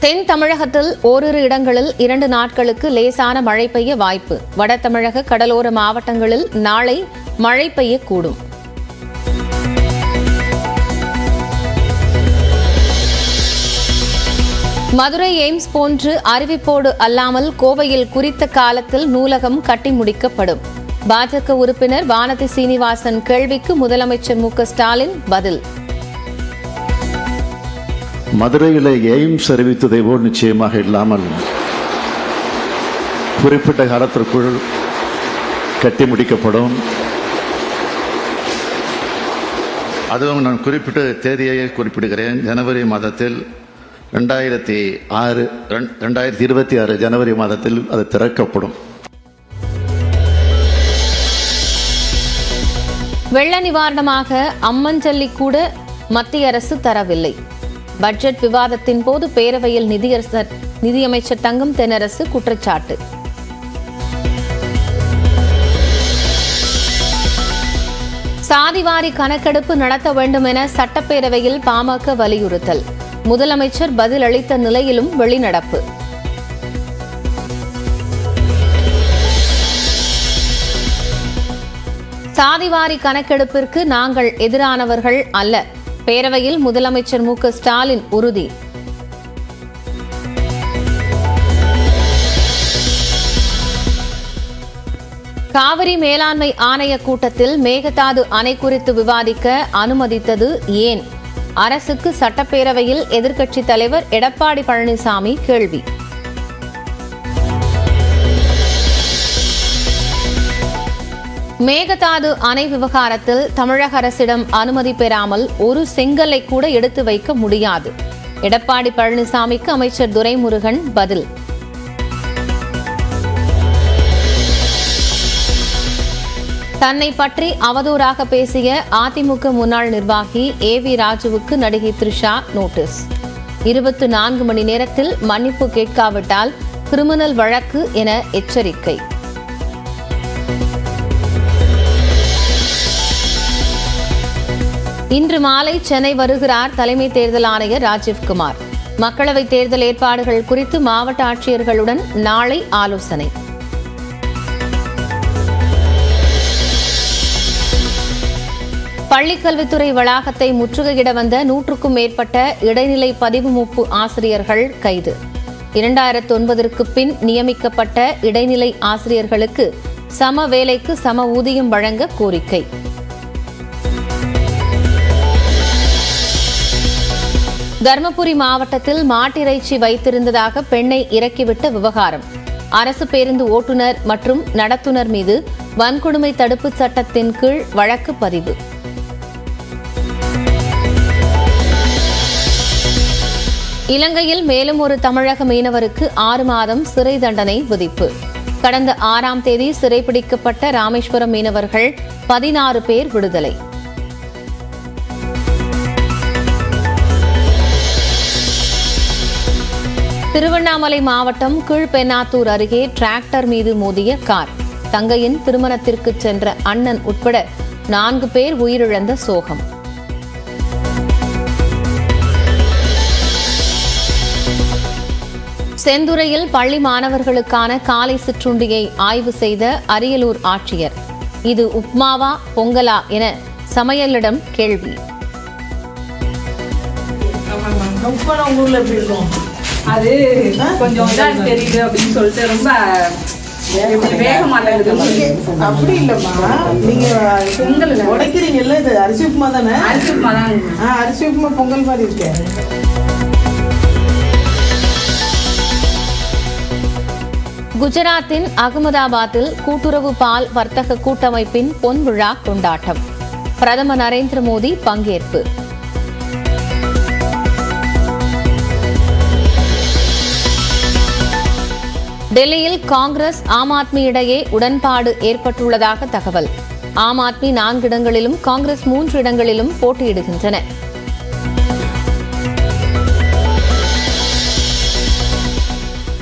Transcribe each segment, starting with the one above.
தென் தமிழகத்தில் ஓரிரு இடங்களில் இரண்டு நாட்களுக்கு லேசான மழை பெய்ய வாய்ப்பு. வட தமிழக கடலோர மாவட்டங்களில் நாளை மழை பெய்யக்கூடும். மதுரை எய்ம்ஸ் போன்று அறிவிப்போடு அல்லாமல் கோவையில் குறித்த காலத்தில் நூலகம் கட்டி முடிக்கப்படும். பாஜக உறுப்பினர் வானதி சீனிவாசன் கேள்விக்கு முதலமைச்சர் மு ஸ்டாலின் பதில். மதுரையில் எய்ம்ஸ் அறிவித்ததை போல் நிச்சயமாக இல்லாமல் குறிப்பிட்ட காலத்திற்குள் கட்டி முடிக்கப்படும். அதுவும் நான் குறிப்பிட்ட தேதியை குறிப்பிடுகிறேன். ஜனவரி மாதத்தில் ரெண்டாயிரத்தி ஆறு ரெண்டாயிரத்தி இருபத்தி ஆறு ஜனவரி மாதத்தில் அது திறக்கப்படும். வெள்ள நிவாரணமாக அம்மஞ்சல்லி கூட மத்திய அரசு தரவில்லை. பட்ஜெட் விவாதத்தின் போது பேரவையில் நிதியரசர் நிதியமைச்சர் தங்கம் தென்னரசு குற்றச்சாட்டு. சாதிவாரி கணக்கெடுப்பு நடத்த வேண்டும் என சட்டப்பேரவையில் பாமக வலியுறுத்தல். முதலமைச்சர் பதிலளித்த நிலையிலும் வெளிநடப்பு. சாதிவாரி கணக்கெடுப்பிற்கு நாங்கள் எதிரானவர்கள் அல்ல. பேரவையில் முதலமைச்சர் மு ஸ்டாலின் உறுதி. காவிரி மேலாண்மை ஆணைய கூட்டத்தில் மேகதாது அணை குறித்து விவாதிக்க அனுமதித்தது ஏன்? அரசுக்கு சட்டப்பேரவையில் எதிர்க்கட்சித் தலைவர் எடப்பாடி பழனிசாமி கேள்வி. மேகதாது அணை விவகாரத்தில் தமிழக அரசிடம் அனுமதி பெறாமல் ஒரு செங்கலை கூட எடுத்து வைக்க முடியாது. எடப்பாடி பழனிசாமிக்கு அமைச்சர் துரைமுருகன் பதில். தன்னை பற்றி அவதூறாக பேசிய அதிமுக முன்னாள் நிர்வாகி ஏ வி ராஜுவுக்கு நடிகை த்ரிஷா நோட்டீஸ். இருபத்தி நான்கு மணி நேரத்தில் மன்னிப்பு கேட்காவிட்டால் கிரிமினல் வழக்கு என எச்சரிக்கை. இன்று மாலை சென்னை வருகிறார் தலைமை தேர்தல் ஆணையர் ராஜீவ்குமார் மக்களவைத் தேர்தல் ஏற்பாடுகள் குறித்து மாவட்ட ஆட்சியர்களுடன் நாளை ஆலோசனை. பள்ளிக்கல்வித்துறை வளாகத்தை முற்றுகையிட வந்த நூற்றுக்கும் மேற்பட்ட இடைநிலை பதிவு மூப்பு ஆசிரியர்கள் கைது. இரண்டாயிரத்து ஒன்பதற்கு பின் நியமிக்கப்பட்ட இடைநிலை ஆசிரியர்களுக்கு சம வேலைக்கு சம ஊதியம் வழங்க கோரிக்கை. தருமபுரி மாவட்டத்தில் மாட்டிறைச்சி வைத்திருந்ததாக பெண்ணை இறக்கிவிட்ட விவகாரம். அரசு பேருந்து ஓட்டுநர் மற்றும் நடத்துனர் மீது வன்கொடுமை தடுப்புச் சட்டத்தின் கீழ் வழக்கு பதிவு. இலங்கையில் மேலும் ஒரு தமிழக மீனவருக்கு ஆறு மாதம் சிறை தண்டனை விதிப்பு. கடந்த ஆறாம் தேதி சிறைபிடிக்கப்பட்ட ராமேஸ்வரம் மீனவர்கள் பதினாறு பேர் விடுதலை. திருவண்ணாமலை மாவட்டம் கீழ்பெண்ணாத்தூர் அருகே டிராக்டர் மீது மோதிய கார். தங்கையின் திருமணத்திற்கு சென்ற அண்ணன் உட்பட நான்கு பேர் உயிரிழந்த சோகம். செந்துறையில் பள்ளி மாணவர்களுக்கான காலை சிற்றுண்டியை ஆய்வு செய்த அரியலூர் ஆட்சியர். இது உப்மாவா பொங்கலா என சமையலிடம் கேள்வி. உப்பான உங்க ஊர்ல எப்படி இருக்கும் அது கொஞ்சம் இதா தெரியுது அப்படின்னு சொல்லிட்டு ரொம்ப எப்படி வேக மாட்டேங்குது அப்படி இல்லம்மா. நீங்க பொங்கல் இல்ல. உடைக்கிறீங்கல்ல இது அரிசி உப்புமா தானே? அரிசி உப்புமா தான். ஆ அரிசி உப்புமா பொங்கல் மாதிரி இருக்கு. குஜராத்தின் அகமதாபாத்தில் கூட்டுறவு பால் வர்த்தக கூட்டமைப்பின் பொன் விழா கொண்டாட்டம். பிரதமர் நரேந்திர மோடி பங்கேற்பு. டெல்லியில் காங்கிரஸ் ஆம் ஆத்மி இடையே உடன்பாடு ஏற்பட்டுள்ளதாக தகவல். ஆம் ஆத்மி நான்கு இடங்களிலும் காங்கிரஸ் மூன்று இடங்களிலும் போட்டியிடுகின்றன.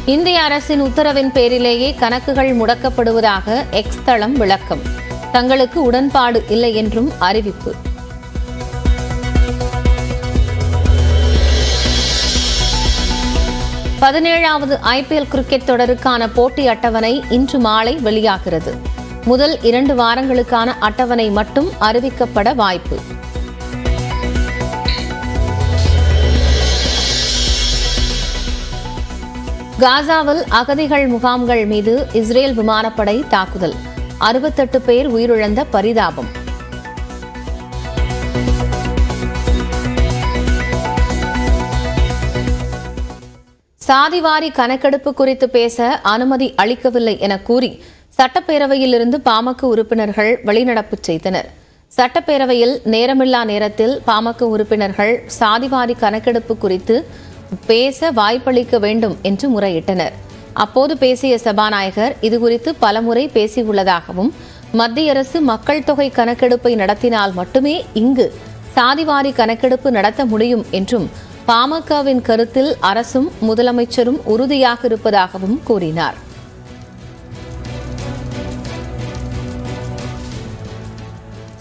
இந்திய அரசின் உத்தரவின் பேரிலேயே கணக்குகள் முடக்கப்படுவதாக எக்ஸ் தளம் விளக்கம். தங்களுக்கு உடன்பாடு இல்லை என்றும் அறிவிப்பு. பதினேழாவது ஐபிஎல் கிரிக்கெட் தொடருக்கான போட்டி அட்டவணை இன்று மாலை வெளியாகிறது. முதல் இரண்டு வாரங்களுக்கான அட்டவணை மட்டும் அறிவிக்கப்பட வாய்ப்பு. காசாவில் அகதிகள் முகாம்கள் மீது இஸ்ரேல் விமானப்படை தாக்குதல். அறுபத்தெட்டு பேர் உயிரிழந்த பரிதாபம். சாதிவாரி கணக்கெடுப்பு குறித்து பேச அனுமதி அளிக்கவில்லை என கூறி சட்டப்பேரவையிலிருந்து பாமக உறுப்பினர்கள் வெளிநடப்பு செய்தனர். சட்டப்பேரவையில் நேரமில்லா நேரத்தில் பாமக உறுப்பினர்கள் சாதிவாரி கணக்கெடுப்பு குறித்து பேச வாய்ப்பளிக்க வேண்டும் என்று முறையிட்டனர். அப்போது பேசிய சபாநாயகர் இதுகுறித்து பலமுறை பேசியுள்ளதாகவும் மத்திய அரசு மக்கள் தொகை கணக்கெடுப்பை நடத்தினால் மட்டுமே இங்கு சாதிவாரி கணக்கெடுப்பு நடத்த முடியும் என்றும் பாமகவின் கருத்தில் அரசும் முதலமைச்சரும் உறுதியாக இருப்பதாகவும் கூறினார்.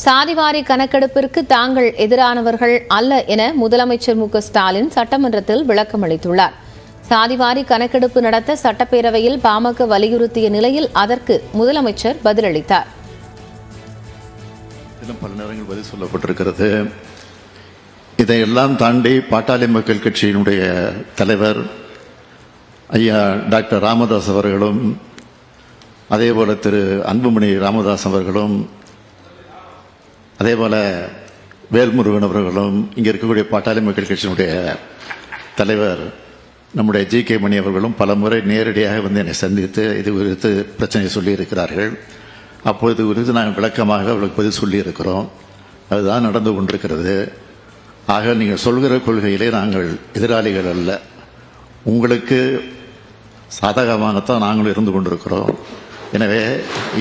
சாதிவாரி கணக்கெடுப்பிற்கு தாங்கள் எதிரானவர்கள் அல்ல என முதலமைச்சர் மு ஸ்டாலின் சட்டமன்றத்தில் விளக்கம் அளித்துள்ளார். சாதிவாரி கணக்கெடுப்பு நடத்த சட்டப்பேரவையில் பாமக வலியுறுத்திய நிலையில் அதற்கு முதலமைச்சர் பதிலளித்தார். பல நேரங்கள் பதில் சொல்லப்பட்டிருக்கிறது. இதையெல்லாம் தாண்டி பாட்டாளி மக்கள் கட்சியினுடைய தலைவர் ஐயா டாக்டர் ராமதாஸ் அவர்களும் அதேபோல திரு அன்புமணி ராமதாஸ் அவர்களும் அதேபோல வேல்முருகன் அவர்களும் இங்கே இருக்கக்கூடிய பாட்டாளி மக்கள் கட்சியினுடைய தலைவர் நம்முடைய ஜி கே மணி அவர்களும் பல முறை நேரடியாக வந்து என்னை சந்தித்து இது குறித்து பிரச்சனை சொல்லியிருக்கிறார்கள். அப்போது குறித்து நாங்கள் விளக்கமாக அவர்களுக்கு பதில் சொல்லியிருக்கிறோம். அதுதான் நடந்து கொண்டிருக்கிறது. ஆக நீங்கள் சொல்கிற கொள்கையிலே நாங்கள் எதிராளிகள் அல்ல. உங்களுக்கு சாதகமாகத்தான் நாங்களும் இருந்து கொண்டிருக்கிறோம். எனவே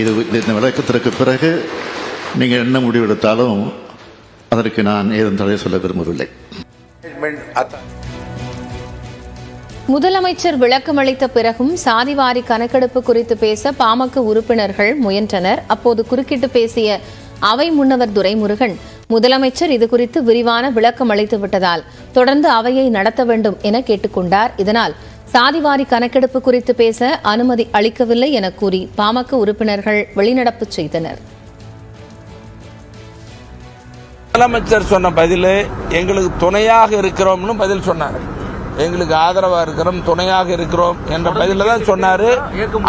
இது இந்த விளக்கத்திற்கு பிறகு நீங்கள் என்ன முடிவெடுத்தாலும் அதற்கு நான் ஏதும் தடை சொல்ல விரும்பவில்லை. முதலமைச்சர் விளக்கமளித்த பிறகும் சாதிவாரி கணக்கெடுப்பு குறித்து பேச பாமக உறுப்பினர்கள் முயன்றனர். அப்போது குறுக்கிட்டு பேசிய அவை முன்னவர் துரைமுருகன் முதலமைச்சர் இதுகுறித்து விரிவான விளக்கம் அளித்து விட்டதால் தொடர்ந்து அவையை நடத்த வேண்டும் என கேட்டுக்கொண்டார். இதனால் சாதிவாரி கணக்கெடுப்பு குறித்து பேச அனுமதி அளிக்கவில்லை என கூறி பாமக உறுப்பினர்கள் வெளிநடப்பு செய்தனர். முதலமைச்சர் சொன்ன பதில் எங்களுக்கு துணையாக இருக்கிறோம்னு பதில் சொன்னார். எங்களுக்கு ஆதரவா இருக்கிறோம் துணையாக இருக்கிறோம் என்ற பதில தான் சொன்னாரு.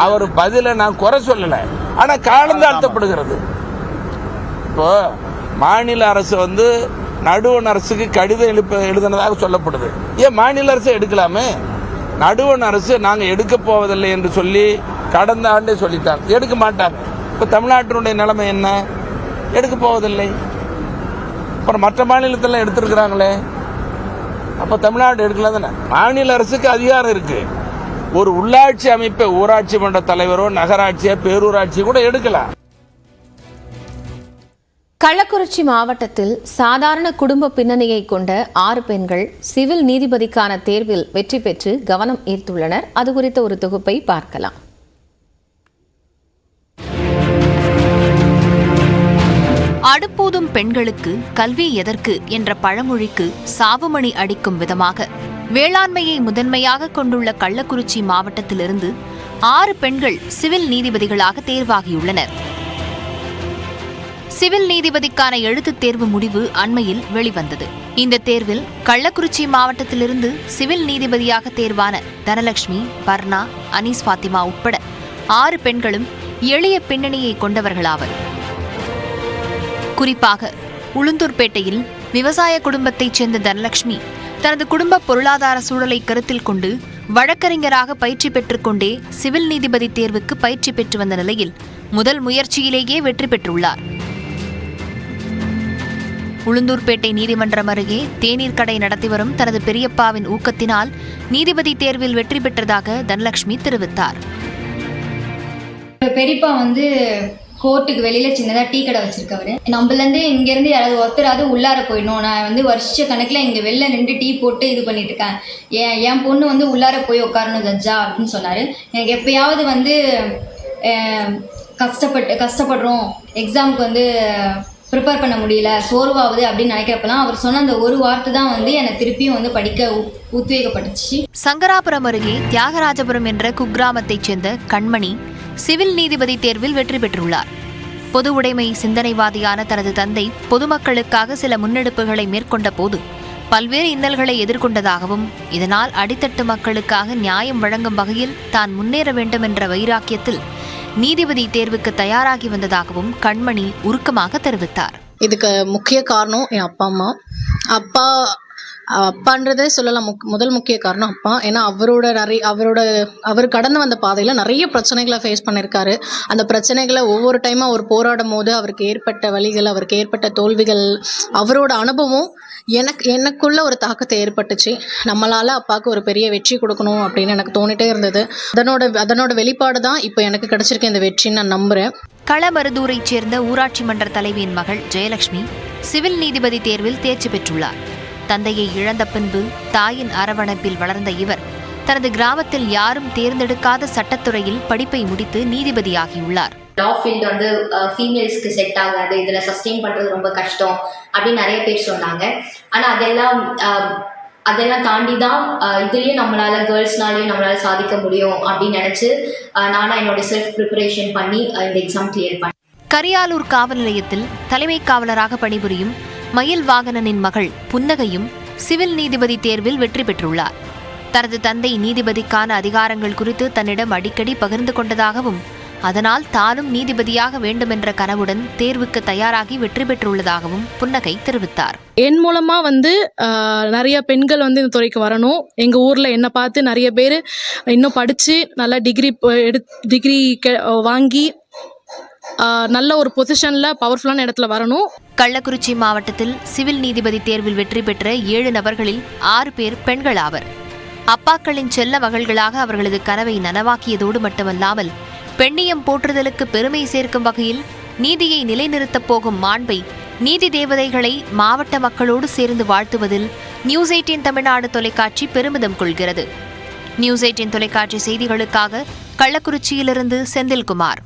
அவர் பதில நான் குறை சொல்லல. ஆனா காலந்தாழ்த்தப்படுகிறது இப்போ மாநில அரசு வந்து நடுவண் அரசுக்கு கடிதம் எழுப்ப எழுதினதாக சொல்லப்படுது. ஏன் மாநில அரசு எடுக்கலாமே? நடுவண் அரசு நாங்கள் எடுக்க போவதில்லை என்று சொல்லி கடந்த ஆண்டே சொல்லிட்டாங்க எடுக்க மாட்டாங்க. இப்போ தமிழ்நாட்டினுடைய நிலைமை என்ன? எடுக்க போவதில்லை. அப்புறம் மற்ற மாநிலத்தில் எடுத்திருக்கிறாங்களே? அப்போ தமிழ்நாடு எடுக்கல தானே? மாநில அரசுக்கு அதிகாரம் இருக்கு. ஒரு உள்ளாட்சி அமைப்பை ஊராட்சி மன்ற தலைவரோ நகராட்சியோ பேரூராட்சி கூட எடுக்கலாம். கள்ளக்குறிச்சி மாவட்டத்தில் சாதாரண குடும்ப பின்னணியை கொண்ட ஆறு பெண்கள் சிவில் நீதிபதிக்கான தேர்வில் வெற்றி பெற்று கவனம் ஈர்த்துள்ளனர். அது குறித்த ஒரு தொகுப்பை பார்க்கலாம். அடுப்போதும் பெண்களுக்கு கல்வி எதற்கு என்ற பழமொழிக்கு சாவுமணி அடிக்கும் விதமாக வேளாண்மையை முதன்மையாக கொண்டுள்ள கள்ளக்குறிச்சி மாவட்டத்திலிருந்து ஆறு பெண்கள் சிவில் நீதிபதிகளாக தேர்வாகியுள்ளனர். சிவில் நீதிபதிக்கான எழுத்துத் தேர்வு முடிவு அண்மையில் வெளிவந்தது. இந்த தேர்வில் கள்ளக்குறிச்சி மாவட்டத்திலிருந்து சிவில் நீதிபதியாக தேர்வான தனலட்சுமி பர்ணா அனீஸ் ஃபாத்திமா உட்பட ஆறு பெண்களும் எளிய பின்னணியை கொண்டவர்களாவர். குறிப்பாக உளுந்தூர்பேட்டையில் விவசாய குடும்பத்தைச் சேர்ந்த தனலட்சுமி தனது குடும்ப பொருளாதார சூழலை கருத்தில் கொண்டு வழக்கறிஞராக பயிற்சி பெற்றுக்கொண்டே சிவில் நீதிபதி தேர்வுக்கு பயிற்சி பெற்று வந்த நிலையில் முதல் முயற்சியிலேயே வெற்றி பெற்றுள்ளார். உளுந்தூர்பேட்டை நீதிமன்றம் அருகே தேநீர் கடை நடத்தி வரும் தனது பெரியப்பாவின் ஊக்கத்தினால் நீதிபதி தேர்வில் வெற்றி பெற்றதாக தனலட்சுமி தெரிவித்தார். பெரியப்பா வந்து கோர்ட்டுக்கு வெளியில சின்னதா டீ கடை வச்சிருக்கவரு. நம்மள இருந்து இங்க இருந்து யாராவது ஒருத்தராவது உள்ளார போயிடணும். நான் வந்து வருஷ கணக்குல இங்க வெளில நின்று டீ போட்டு இது பண்ணிட்டு இருக்கேன் என் என் பொண்ணு வந்து உள்ளார போய் உட்காரணும் ஜட்ஜா அப்படின்னு சொன்னாரு. எனக்கு எப்பயாவது வந்து கஷ்டப்பட்டு கஷ்டப்படுறோம். எக்ஸாமுக்கு வந்து ப்ரிப்பேர் பண்ண முடியல சோர்வாகுது அப்படின்னு நினைக்கிறப்பெல்லாம் அவர் சொன்ன அந்த ஒரு வார்த்தை தான் வந்து என்னை திருப்பியும் வந்து படிக்க உ- உத்வேகப்பட்டுச்சு சங்கராபுரம் அருகே தியாகராஜபுரம் என்ற குக்கிராமத்தைச் சேர்ந்த கண்மணி சிவில் நீதிபதி தேர்வில் வெற்றி பெற்றுள்ளார். பொது உடைமை சிந்தனைவாதியான தனது தந்தை பொதுமக்களுக்காக சில முன்னெடுப்புகளை மேற்கொண்ட போது பல்வேறு இன்னல்களை எதிர்கொண்டதாகவும் இதனால் அடித்தட்டு மக்களுக்காக நியாயம் வழங்கும் வகையில் தான் முன்னேற வேண்டும் என்ற வைராக்கியத்தில் நீதிபதி தேர்வுக்கு தயாராகி வந்ததாகவும் கண்மணி உருக்கமாக தெரிவித்தார். இதுக்கு முக்கிய காரணம் என் அப்பா அம்மா. அப்பா அப்பான்றதே சொல்லலாம். முக் முதல் முக்கிய காரணம் அப்பா. ஏன்னா அவரோட நிறைய அவரோட அவர் கடந்து வந்த பாதையில் நிறைய பிரச்சனைகளை ஃபேஸ் பண்ணியிருக்காரு அந்த பிரச்சனைகளை ஒவ்வொரு டைமும் அவர் போராடும் போது அவருக்கு ஏற்பட்ட வழிகள் அவருக்கு ஏற்பட்ட தோல்விகள் அவரோட அனுபவம் எனக்கு எனக்குள்ள ஒரு தாக்கத்தை ஏற்பட்டுச்சு. நம்மளால அப்பாவுக்கு ஒரு பெரிய வெற்றி கொடுக்கணும் அப்படின்னு எனக்கு தோணிட்டே இருந்தது. அதனோட அதனோட வெளிப்பாடு தான் இப்போ எனக்கு கிடைச்சிருக்க இந்த வெற்றின்னு நான் நம்புகிறேன் களமருதூரைச் சேர்ந்த ஊராட்சி மன்ற தலைவியின் மகள் ஜெயலட்சுமி சிவில் நீதிபதி தேர்வில் தேர்ச்சி பெற்றுள்ளார். தந்தையை இழந்த பின்பு தாயின் அரவணைப்பில் வளர்ந்த இவர் தனது கிராமத்தில் யாரும் தேர்ந்தெடுக்காத சட்டத்துறையில் படிப்பை முடித்து நீதிபதியாகியுள்ளார். லா ஃபீல்டு வந்து ஃபீமேல்ஸ்க்கு செட் ஆகாது இதில் சஸ்டெயின் பண்ணுறது ரொம்ப கஷ்டம் அப்படின்னு நிறைய பேர் சொன்னாங்க. ஆனால் அதெல்லாம் அதெல்லாம் தாண்டி தான் இதுலேயும் இதுலயும் நம்மளால கேர்ள்ஸ்னாலையும் நம்மளால சாதிக்க முடியும் அப்படின்னு நினச்சி நானும் என்னோட செல்ஃப் ப்ரிப்பரேஷன் பண்ணி இந்த எக்ஸாம் கிளியர் பண்ணேன். கரியாலூர் காவல் நிலையத்தில் தலைமை காவலராக பணிபுரியும் மயில் வாகனனின் மகள் புன்னகையும் சிவில் நீதிபதி தேர்வில் வெற்றி பெற்றுள்ளார். தனது தந்தை நீதிபதிக்கான அதிகாரங்கள் குறித்து தன்னிடம் அடிக்கடி பகிர்ந்து கொண்டதாகவும் அதனால் தானும் நீதிபதியாக வேண்டுமென்ற கனவுடன் தேர்வுக்கு தயாராகி வெற்றி பெற்றுள்ளதாகவும் புன்னகை தெரிவித்தார். என் மூலமா வந்து நிறைய பெண்கள் வந்து இந்த துறைக்கு வரணும். எங்க ஊர்ல என்னை பார்த்து நிறைய பேர் இன்னும் படிச்சு நல்லா டிகிரி எடு டிகிரி வாங்கி நல்ல ஒரு பொசிஷன்ல பவர்ஃபுல்லான இடத்துல வரணும். கள்ளக்குறிச்சி மாவட்டத்தில் சிவில் நீதிபதி தேர்வில் வெற்றி பெற்ற ஏழு நபர்களில் ஆறு பேர் பெண்கள் ஆவர் அப்பாக்களின் செல்ல மகள்களாக அவர்களது கனவை நனவாக்கியதோடு மட்டுமல்லாமல் பெண்ணியம் போற்றுதலுக்கு பெருமை சேர்க்கும் வகையில் நீதியை நிலைநிறுத்தப் போகும் மாண்பை நீதி தேவதைகளை மாவட்ட மக்களோடு சேர்ந்து வாழ்த்துவதில் நியூஸ் எயிட்டின் தமிழ்நாடு தொலைக்காட்சி பெருமிதம் கொள்கிறது. நியூஸ் எயிட்டின் தொலைக்காட்சி செய்திகளுக்காக கள்ளக்குறிச்சியிலிருந்து செந்தில்குமார்.